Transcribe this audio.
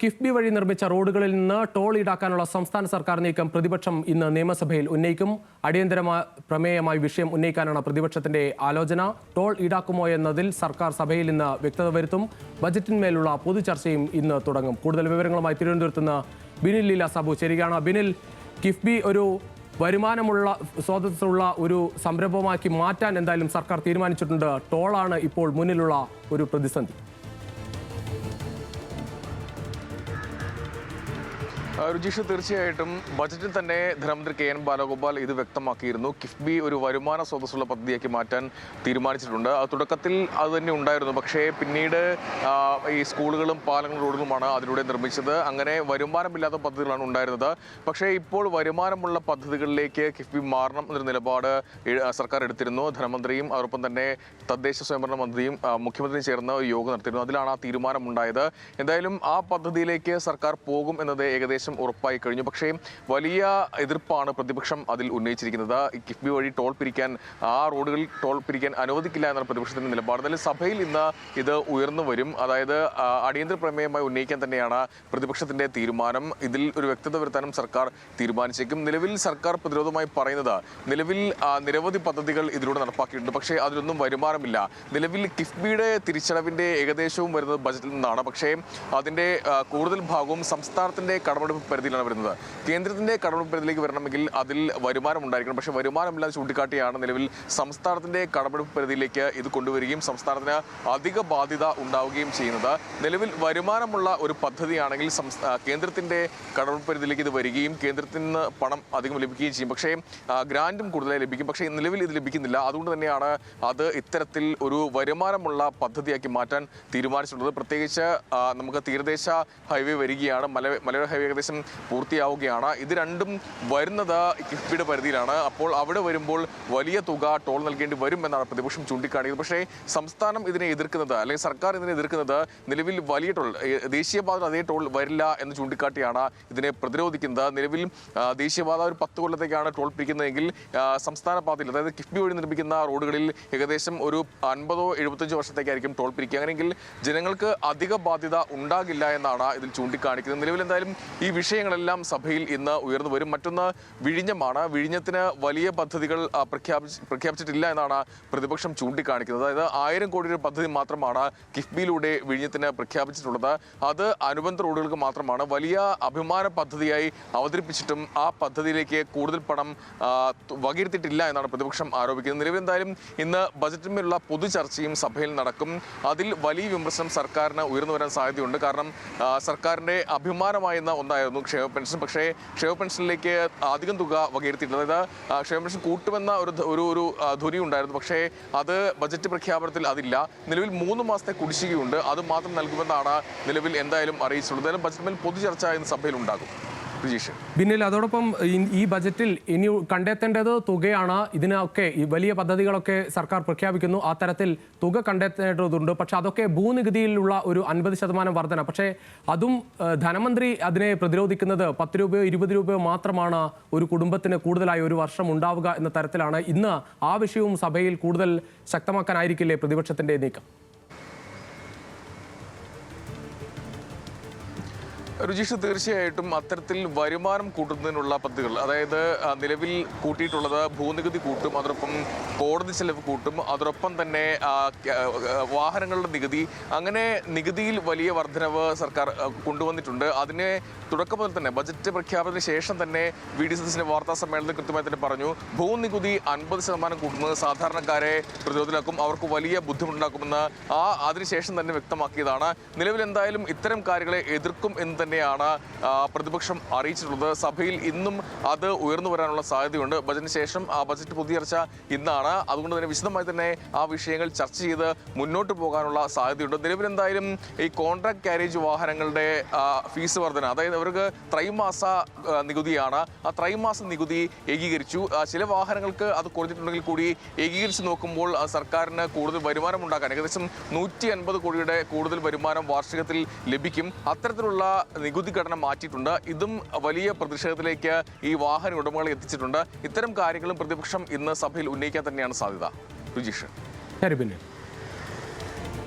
കിഫ്ബി വഴി നിർമ്മിച്ച റോഡുകളിൽ നിന്ന് ടോൾ ഈടാക്കാനുള്ള സംസ്ഥാന സർക്കാർ നീക്കം പ്രതിപക്ഷം ഇന്ന് നിയമസഭയിൽ ഉന്നയിക്കും. അടിയന്തര പ്രമേയമായി വിഷയം ഉന്നയിക്കാനാണ് പ്രതിപക്ഷത്തിന്റെ ആലോചന. ടോൾ ഈടാക്കുമോ എന്നതിൽ സർക്കാർ സഭയിൽ ഇന്ന് വ്യക്തത വരുത്തും. ബജറ്റിന്മേലുള്ള പൊതുചർച്ചയും ഇന്ന് തുടങ്ങും. കൂടുതൽ വിവരങ്ങളുമായി തിരുവനന്തപുരത്ത് നിന്ന് ബിനിൽ ലീല സാബു ശരിയാണ് ബിനിൽ കിഫ്ബി ഒരു വരുമാനമുള്ള സ്വാതന്ത്ര്യമുള്ള ഒരു സംരംഭമാക്കി മാറ്റാൻ എന്തായാലും സർക്കാർ തീരുമാനിച്ചിട്ടുണ്ട്. ടോളാണ് ഇപ്പോൾ മുന്നിലുള്ള ഒരു പ്രതിസന്ധി. രുചീഷ് തീർച്ചയായിട്ടും ബജറ്റിൽ തന്നെ ധനമന്ത്രി കെ എൻ ബാലഗോപാൽ ഇത് വ്യക്തമാക്കിയിരുന്നു. കിഫ്ബി ഒരു വരുമാന സ്രോതസ്സുള്ള പദ്ധതിയാക്കി മാറ്റാൻ തീരുമാനിച്ചിട്ടുണ്ട്. തുടക്കത്തിൽ അത് തന്നെ ഉണ്ടായിരുന്നു. പക്ഷേ പിന്നീട് ഈ സ്കൂളുകളും പാലങ്ങളും റോഡുകളുമാണ് അതിലൂടെ നിർമ്മിച്ചത്. അങ്ങനെ വരുമാനമില്ലാത്ത പദ്ധതികളാണ് ഉണ്ടായിരുന്നത്. പക്ഷേ ഇപ്പോൾ വരുമാനമുള്ള പദ്ധതികളിലേക്ക് കിഫ്ബി മാറണം എന്നൊരു നിലപാട് സർക്കാർ എടുത്തിരുന്നു. ധനമന്ത്രിയും അതോടൊപ്പം തന്നെ തദ്ദേശ സ്വയംഭരണ മന്ത്രിയും മുഖ്യമന്ത്രിയും ചേർന്ന് യോഗം നടത്തിയിരുന്നു. അതിലാണ് ആ തീരുമാനമുണ്ടായത്. എന്തായാലും ആ പദ്ധതിയിലേക്ക് സർക്കാർ പോകും എന്നത് ഏകദേശം ഉറപ്പായി കഴിഞ്ഞു. പക്ഷേ വലിയ എതിർപ്പാണ് പ്രതിപക്ഷം അതിൽ ഉന്നയിച്ചിരിക്കുന്നത്. കിഫ്ബി വഴി ടോൾ പിരിക്കാൻ ആ റോഡുകളിൽ ടോൾ പിരിക്കാൻ അനുവദിക്കില്ല എന്നാണ് പ്രതിപക്ഷത്തിന്റെ നിലപാട്. എന്നാലും സഭയിൽ ഇന്ന് ഇത് ഉയർന്നു വരും. അതായത് അടിയന്തര പ്രമേയമായി ഉന്നയിക്കാൻ തന്നെയാണ് പ്രതിപക്ഷത്തിന്റെ തീരുമാനം. ഇതിൽ ഒരു വ്യക്തത വരുത്താനും സർക്കാർ തീരുമാനിച്ചേക്കും. നിലവിൽ സർക്കാർ പ്രതിരോധമായി പറയുന്നത് നിലവിൽ നിരവധി പദ്ധതികൾ ഇതിലൂടെ നടപ്പാക്കിയിട്ടുണ്ട്. പക്ഷേ അതിലൊന്നും വരുമാനമില്ല. നിലവിൽ കിഫ്ബിയുടെ തിരിച്ചടവിന്റെ ഏകദേശവും വരുന്നത് ബജറ്റിൽ നിന്നാണ്. പക്ഷേ അതിന്റെ കൂടുതൽ ഭാഗവും സംസ്ഥാനത്തിന്റെ കടമെടുപ്പ് പരിധിയിലാണ് വരുന്നത്. കേന്ദ്രത്തിന്റെ കടമെടുപ്പ് പരിധിയിലേക്ക് വരണമെങ്കിൽ അതിൽ വരുമാനം ഉണ്ടായിരിക്കണം പക്ഷേ വരുമാനമില്ലാതെ ചൂണ്ടിക്കാട്ടിയാണ് നിലവിൽ സംസ്ഥാനത്തിന്റെ കടമെടുപ്പ് പരിധിയിലേക്ക് ഇത് കൊണ്ടുവരികയും സംസ്ഥാനത്തിന് അധിക ബാധ്യത ഉണ്ടാവുകയും ചെയ്യുന്നത്. നിലവിൽ വരുമാനമുള്ള ഒരു പദ്ധതിയാണെങ്കിൽ കേന്ദ്രത്തിന്റെ കടമെടുപ്പ് പരിധിയിലേക്ക് ഇത് വരികയും കേന്ദ്രത്തിൽ നിന്ന് പണം അധികം ലഭിക്കുകയും ചെയ്യും. പക്ഷേ ഗ്രാൻഡും കൂടുതലായി ലഭിക്കും. പക്ഷേ നിലവിൽ ഇത് ലഭിക്കുന്നില്ല. അതുകൊണ്ട് തന്നെയാണ് അത് ഇത്തരത്തിൽ ഒരു വരുമാനമുള്ള പദ്ധതിയാക്കി മാറ്റാൻ തീരുമാനിച്ചിട്ടുള്ളത്. പ്രത്യേകിച്ച് നമുക്ക് തീരദേശ ഹൈവേ വരികയാണ്. മല മലയോര ഹൈവേ ഏകദേശം പൂർത്തിയാവുകയാണ്. ഇത് രണ്ടും വരുന്നത് കിഫ്ബിയുടെ പരിധിയിലാണ്. അപ്പോൾ അവിടെ വരുമ്പോൾ വലിയ തുക ടോൾ നൽകേണ്ടി വരും എന്നാണ് പ്രതിപക്ഷം ചൂണ്ടിക്കാണിക്കുന്നത്. പക്ഷേ സംസ്ഥാനം ഇതിനെ എതിർക്കുന്നത് അല്ലെങ്കിൽ സർക്കാർ ഇതിനെ എതിർക്കുന്നത് നിലവിൽ വലിയ ടോൾ ദേശീയപാത അതേ ടോൾ വരില്ല എന്ന് ചൂണ്ടിക്കാട്ടിയാണ് ഇതിനെ പ്രതിരോധിക്കുന്നത്. നിലവിൽ ദേശീയപാത ഒരു പത്ത് കൊല്ലത്തേക്കാണ് ടോൾ പിരിക്കുന്നതെങ്കിൽ സംസ്ഥാന പാതയിൽ അതായത് കിഫ്ബി വഴി നിർമ്മിക്കുന്ന റോഡുകളിൽ ഏകദേശം ഒരു അൻപതോ എഴുപത്തഞ്ചോ വർഷത്തേക്കായിരിക്കും ടോൾ പിരിക്കുക അങ്ങനെയെങ്കിൽ ജനങ്ങൾക്ക് അധിക ബാധ്യത ഉണ്ടാകില്ല എന്നാണ് ഇതിൽ ചൂണ്ടിക്കാണിക്കുന്നത്. നിലവിൽ എന്തായാലും ഈ വിഷയങ്ങളെല്ലാം സഭയിൽ ഇന്ന് ഉയർന്നു വരും. മറ്റൊന്ന് വിഴിഞ്ഞമാണ്. വിഴിഞ്ഞത്തിന് വലിയ പദ്ധതികൾ പ്രഖ്യാപിച്ചിട്ടില്ല എന്നാണ് പ്രതിപക്ഷം ചൂണ്ടിക്കാണിക്കുന്നത്. അതായത് ആയിരം കോടി രൂപ പദ്ധതി മാത്രമാണ് കിഫ്ബിയിലൂടെ വിഴിഞ്ഞത്തിന് പ്രഖ്യാപിച്ചിട്ടുള്ളത്. അത് അനുബന്ധ റോഡുകൾക്ക് മാത്രമാണ്. വലിയ അഭിമാന പദ്ധതിയായി അവതരിപ്പിച്ചിട്ടും ആ പദ്ധതിയിലേക്ക് കൂടുതൽ പണം വകയിരുത്തിയിട്ടില്ല എന്നാണ് പ്രതിപക്ഷം ആരോപിക്കുന്നത്. നിലവിൽ എന്തായാലും ഇന്ന് ബജറ്റിന്മേലുള്ള പൊതുചർച്ചയും സഭയിൽ നടക്കും. അതിൽ വലിയ വിമർശനം സർക്കാരിന് ഉയർന്നു വരാൻ സാധ്യതയുണ്ട്. കാരണം സർക്കാരിന്റെ അഭിമാനമായിരുന്ന ഒന്നായിരുന്നു ക്ഷേമ പെൻഷൻ. പക്ഷേ ക്ഷേമ പെൻഷനിലേക്ക് അധികം തുക വകയിരുത്തിയിട്ടില്ല. അതായത് ക്ഷേമ പെൻഷൻ കൂട്ടുമെന്ന ഒരു ഒരു ഒരു ധ്വനി ഉണ്ടായിരുന്നു. പക്ഷേ അത് ബജറ്റ് പ്രഖ്യാപനത്തിൽ അതില്ല. നിലവിൽ മൂന്ന് മാസത്തെ കുടിശ്ശികയുണ്ട്. അത് മാത്രം നൽകുമെന്നാണ് നിലവിൽ എന്തായാലും അറിയിച്ചിട്ടുള്ളത്. എന്തായാലും മേൽ പൊതുചർച്ച ഇന്ന് സഭയിൽ ഉണ്ടാകും. രജീഷ് പിന്നിൽ അതോടൊപ്പം ഈ- ഈ ബജറ്റിൽ ഇനി കണ്ടെത്തേണ്ടത് തുകയാണ്. ഇതിനൊക്കെ ഈ വലിയ പദ്ധതികളൊക്കെ സർക്കാർ പ്രഖ്യാപിക്കുന്നു. ആ തരത്തിൽ തുക കണ്ടെത്തേണ്ടതുണ്ട്. പക്ഷെ അതൊക്കെ ഭൂനികുതിയിലുള്ള ഒരു അൻപത് ശതമാനം വർധന. പക്ഷേ അതും ധനമന്ത്രി അതിനെ പ്രതിരോധിക്കുന്നത് പത്ത് രൂപയോ ഇരുപത് രൂപയോ മാത്രമാണ് ഒരു കുടുംബത്തിന് കൂടുതലായി ഒരു വർഷം ഉണ്ടാവുക എന്ന തരത്തിലാണ്. ഇന്ന് ആ വിഷയവും സഭയിൽ കൂടുതൽ ശക്തമാക്കാനായിരിക്കില്ലേ പ്രതിപക്ഷത്തിന്റെ നീക്കം? രുചിഷ് തീർച്ചയായിട്ടും അത്തരത്തിൽ വരുമാനം കൂട്ടുന്നതിനുള്ള പദ്ധതികൾ അതായത് നിലവിൽ കൂട്ടിയിട്ടുള്ളത് ഭൂനികുതി കൂട്ടും അതോടൊപ്പം കോടതി ചെലവ് കൂട്ടും അതോടൊപ്പം തന്നെ വാഹനങ്ങളുടെ നികുതി അങ്ങനെ നികുതിയിൽ വലിയ വർധനവ് സർക്കാർ കൊണ്ടുവന്നിട്ടുണ്ട്. അതിനെ തുടക്കം മുതൽ തന്നെ ബജറ്റ് പ്രഖ്യാപനത്തിന് ശേഷം തന്നെ വി ഡി സതീശിന്റെ വാർത്താ സമ്മേളനത്തിൽ കൃത്യമായി തന്നെ പറഞ്ഞു ഭൂനികുതി അൻപത് ശതമാനം കൂട്ടുന്നത് സാധാരണക്കാരെ പ്രതിരോധത്തിലാക്കും അവർക്ക് വലിയ ബുദ്ധിമുട്ടുണ്ടാക്കുമെന്ന് ആ അതിനുശേഷം തന്നെ വ്യക്തമാക്കിയതാണ്. നിലവിൽ എന്തായാലും ഇത്തരം കാര്യങ്ങളെ എതിർക്കും എന്ന് തന്നെയാണ് പ്രതിപക്ഷം അറിയിച്ചിട്ടുള്ളത്. സഭയിൽ ഇന്നും അത് ഉയർന്നു വരാനുള്ള സാധ്യതയുണ്ട്. ബജറ്റിന് ശേഷം ആ ബജറ്റ് പൊതുചർച്ച ഇന്നാണ്. അതുകൊണ്ട് തന്നെ വിശദമായി തന്നെ ആ വിഷയങ്ങൾ ചർച്ച ചെയ്ത് മുന്നോട്ട് പോകാനുള്ള സാധ്യതയുണ്ട്. നിലവിൽ എന്തായാലും ഈ കോൺട്രാക്ട് കാരേജ് വാഹനങ്ങളുടെ ഫീസ് വർധന അതായത് അവർക്ക് ത്രൈമാസ നികുതിയാണ്. ആ ത്രൈമാസ നികുതി ഏകീകരിച്ചു. ചില വാഹനങ്ങൾക്ക് അത് കുറഞ്ഞിട്ടുണ്ടെങ്കിൽ കൂടി ഏകീകരിച്ച് നോക്കുമ്പോൾ സർക്കാരിന് കൂടുതൽ വരുമാനം ഉണ്ടാക്കാൻ ഏകദേശം നൂറ്റി അൻപത് കോടിയുടെ കൂടുതൽ വരുമാനം വാർഷികത്തിൽ ലഭിക്കും. അത്തരത്തിലുള്ള നികുതി ഘടന മാറ്റിയിട്ടുണ്ട്. ഇതും വലിയ പ്രതിഷേധത്തിലേക്ക് ഈ വാഹന ഉടമകളെ എത്തിച്ചിട്ടുണ്ട്. ഇത്തരം കാര്യങ്ങളും പ്രതിപക്ഷം ഇന്ന് സഭയിൽ ഉന്നയിക്കാൻ തന്നെയാണ് സാധ്യത. പിന്നിൽ